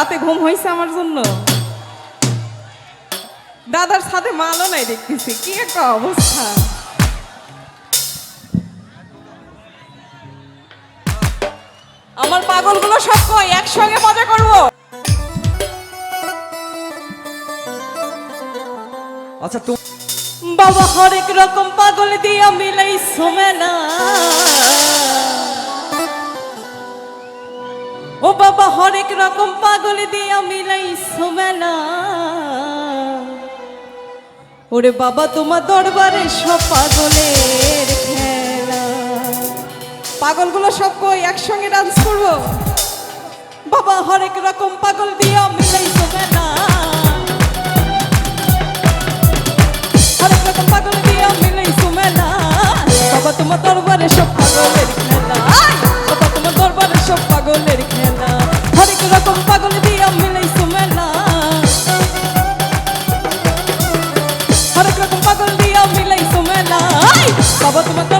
রাতে ঘুম হয়েছে আমার জন্য। দাদার সাথে মালও নাই দেখতেছি কি একটা অবস্থা। আমার পাগলগুলো সব কই? একসঙ্গে মজা করব? আচ্ছা তুমি বাবা হরেক রকম পাগল দিয়া মিলাই সোমেনা ও বাবা, হরেক রকম পাগল দিয়া মিলাই সোমেলা ওরে বাবা, তোমার দরবারে সব পাগলের খেলা। পাগলগুলো সব কই? একসঙ্গে ডান্স করব? বাবা, হরেক রকম আয়! বাবা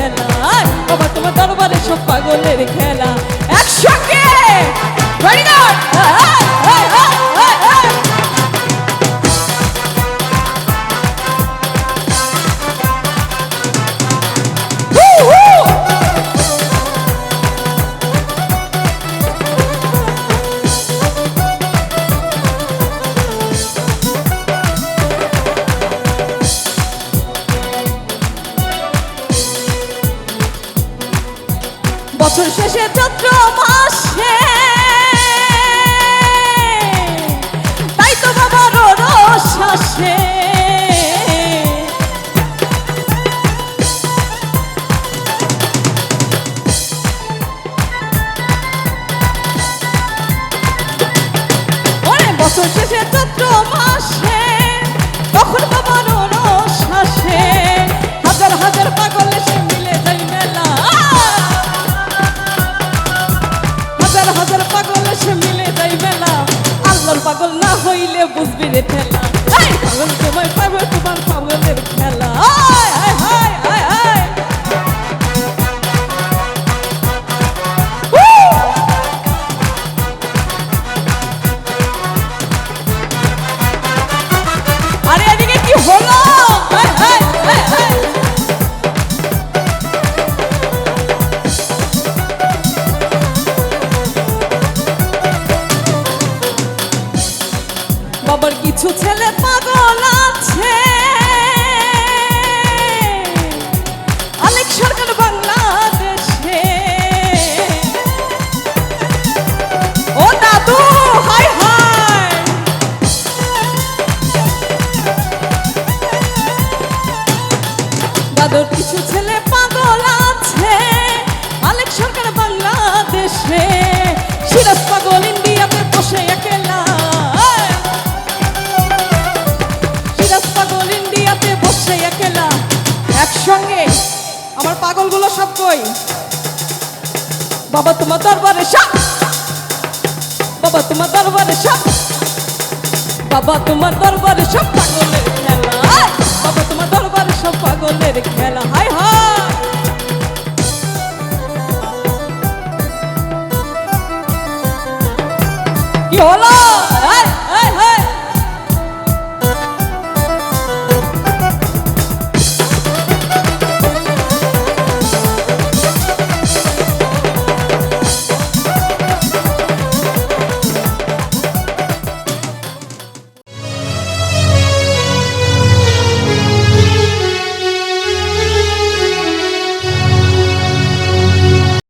বছর শেষে চৈত্র মাসে তাই তো বাবার ওরে বছর শেষে চৈত্র মাসে পাগল সে মিলে যাই বেলা আল্লাহর পাগল না হইলে বুঝবি রে ঠেলা। পাগল তোমার বাবার কিছু ছেলে পাগল আছে। অনেক সরকার বাংলাদেশে। ও দাদু, হাই হাই। দাদুর কিছু ছেলে পাগল পাগলগুলো সব কই? বাবা, তোমার দরবারে সব। বাবা, তোমার দরবারে সব। বাবা, তোমার দরবারে সব পাগলের খেলা। বাবা, তোমার দরবারে সব পাগলের খেলা। হাই হাই কি হলো?